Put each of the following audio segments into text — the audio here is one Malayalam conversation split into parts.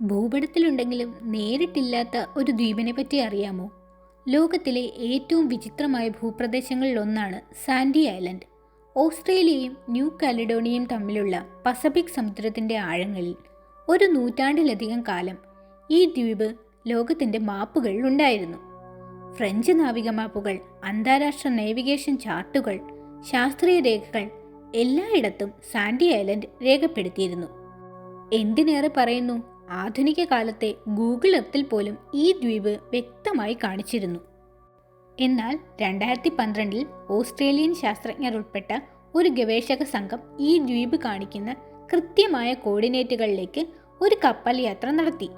ഭൂപടത്തിലുണ്ടെങ്കിലും നേരിട്ടില്ലാത്ത ഒരു ദ്വീപിനെ പറ്റി അറിയാമോ? ലോകത്തിലെ ഏറ്റവും വിചിത്രമായ ഭൂപ്രദേശങ്ങളിലൊന്നാണ് സാൻഡി ഐലൻഡ്. ഓസ്ട്രേലിയയും ന്യൂ കാലിഡോണിയയും തമ്മിലുള്ള പസഫിക് സമുദ്രത്തിന്റെ ആഴങ്ങളിൽ ഒരു നൂറ്റാണ്ടിലധികം കാലം ഈ ദ്വീപ് ലോകത്തിന്റെ മാപ്പുകളിൽ ഉണ്ടായിരുന്നു. ഫ്രഞ്ച് നാവിക മാപ്പുകൾ അന്താരാഷ്ട്ര നേവിഗേഷൻ ചാർട്ടുകൾ ശാസ്ത്രീയ രേഖകൾ എല്ലായിടത്തും സാൻഡി ഐലൻഡ് രേഖപ്പെടുത്തിയിരുന്നു. എന്തിനേറെ പറയുന്നു? ആധുനിക കാലത്തെ ഗൂഗിൾ എർത്തിൽ പോലും ഈ ദ്വീപ് വ്യക്തമായി കാണിച്ചിരുന്നു. എന്നാൽ രണ്ടായിരത്തി പന്ത്രണ്ടിൽ ഓസ്ട്രേലിയൻ ശാസ്ത്രജ്ഞർ ഉൾപ്പെട്ട ഒരു ഗവേഷക സംഘം ഈ ദ്വീപ് കാണിക്കുന്ന കൃത്യമായ കോർഡിനേറ്റുകളിലേക്ക് ഒരു കപ്പൽ യാത്ര നടത്തി.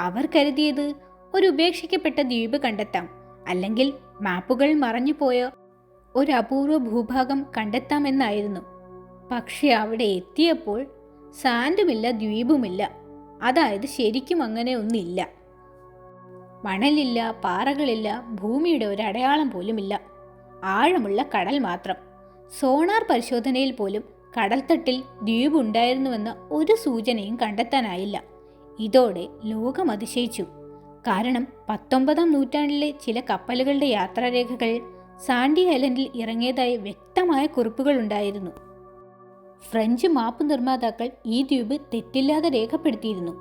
അവർ കരുതിയത് ഒരു ഉപേക്ഷിക്കപ്പെട്ട ദ്വീപ് കണ്ടെത്താം അല്ലെങ്കിൽ മാപ്പുകൾ മറഞ്ഞുപോയ ഒരു അപൂർവ ഭൂഭാഗം കണ്ടെത്താമെന്നായിരുന്നു. പക്ഷേ അവിടെ എത്തിയപ്പോൾ സാൻഡുമില്ല ദ്വീപുമില്ല. അതായത് ശരിക്കും അങ്ങനെ ഒന്നില്ല മണലില്ല പാറകളില്ല ഭൂമിയുടെ ഒരു അടയാളം പോലുമില്ല. ആഴമുള്ള കടൽ മാത്രം. സോണാർ പരിശോധനയിൽ പോലും കടൽത്തട്ടിൽ ദ്വീപ് ഉണ്ടായിരുന്നുവെന്ന ഒരു സൂചനയും കണ്ടെത്താനായില്ല. ഇതോടെ ലോകം അതിശയിച്ചു. കാരണം പത്തൊമ്പതാം നൂറ്റാണ്ടിലെ ചില കപ്പലുകളുടെ യാത്രാരേഖകൾ സാൻഡി ഐലൻഡിൽ ഇറങ്ങിയതായി വ്യക്തമായ കുറിപ്പുകളുണ്ടായിരുന്നു ഫ്രഞ്ച് മാപ്പ് നിർമ്മാതാക്കൾ ഈ ദ്വീപ് തെറ്റില്ലാതെ രേഖപ്പെടുത്തിയിരുന്നു.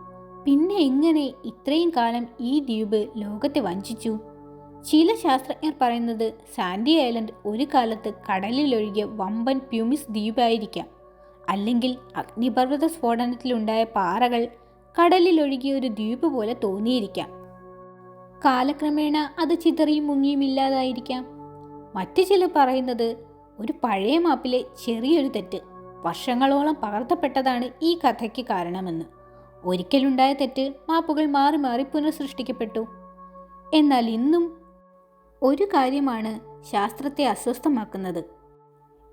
പിന്നെ എങ്ങനെ ഇത്രയും കാലം ഈ ദ്വീപ് ലോകത്തെ വഞ്ചിച്ചു? ചില ശാസ്ത്രജ്ഞർ പറയുന്നത് സാൻഡി ഐലൻഡ് ഒരു കാലത്ത് കടലിലൊഴുകിയ വമ്പൻ പ്യൂമിസ് ദ്വീപായിരിക്കാം. അല്ലെങ്കിൽ അഗ്നിപർവത സ്ഫോടനത്തിലുണ്ടായ പാറകൾ കടലിലൊഴുകിയ ഒരു ദ്വീപ് പോലെ തോന്നിയിരിക്കാം. കാലക്രമേണ അത് ചിതറിയും മുങ്ങിയും ഇല്ലാതായിരിക്കാം. മറ്റു ചിലർ പറയുന്നത് ഒരു പഴയ മാപ്പിലെ ചെറിയൊരു തെറ്റ്. വർഷങ്ങളോളം പകർത്തപ്പെട്ടതാണ് ഈ കഥയ്ക്ക് കാരണമെന്ന്. ഒരിക്കലുണ്ടായ തെറ്റ് മാപ്പുകൾ മാറി മാറി പുനഃസൃഷ്ടിക്കപ്പെട്ടു എന്നാൽ ഇന്നും ഒരു കാര്യമാണ് ശാസ്ത്രത്തെ അസ്വസ്ഥമാക്കുന്നത്.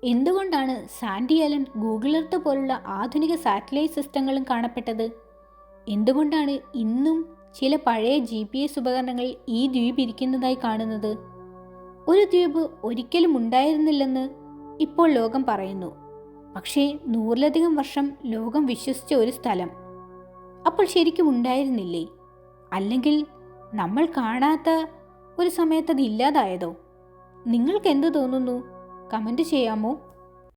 എന്തുകൊണ്ടാണ് സാൻഡി അലൻ ഗൂഗിൾ എർത്ത് പോലുള്ള ആധുനിക സാറ്റലൈറ്റ് സിസ്റ്റങ്ങളും കാണപ്പെട്ടത്? എന്തുകൊണ്ടാണ് ഇന്നും ചില പഴയ ജി പി എസ് ഉപകരണങ്ങളിൽ ഈ ദ്വീപ് ഇരിക്കുന്നതായി കാണുന്നത്? ഒരു ദ്വീപ് ഒരിക്കലും ഉണ്ടായിരുന്നില്ലെന്ന് ഇപ്പോൾ ലോകം പറയുന്നു. പക്ഷേ നൂറിലധികം വർഷം ലോകം വിശ്വസിച്ച ഒരു സ്ഥലം. അപ്പോൾ ശരിക്കും ഉണ്ടായിരുന്നില്ലേ? അല്ലെങ്കിൽ നമ്മൾ കാണാത്ത ഒരു സമയത്ത് അത് ഇല്ലാതായതോ? നിങ്ങൾക്ക് എന്ത് തോന്നുന്നു? കമന്റ് ചെയ്യാമോ?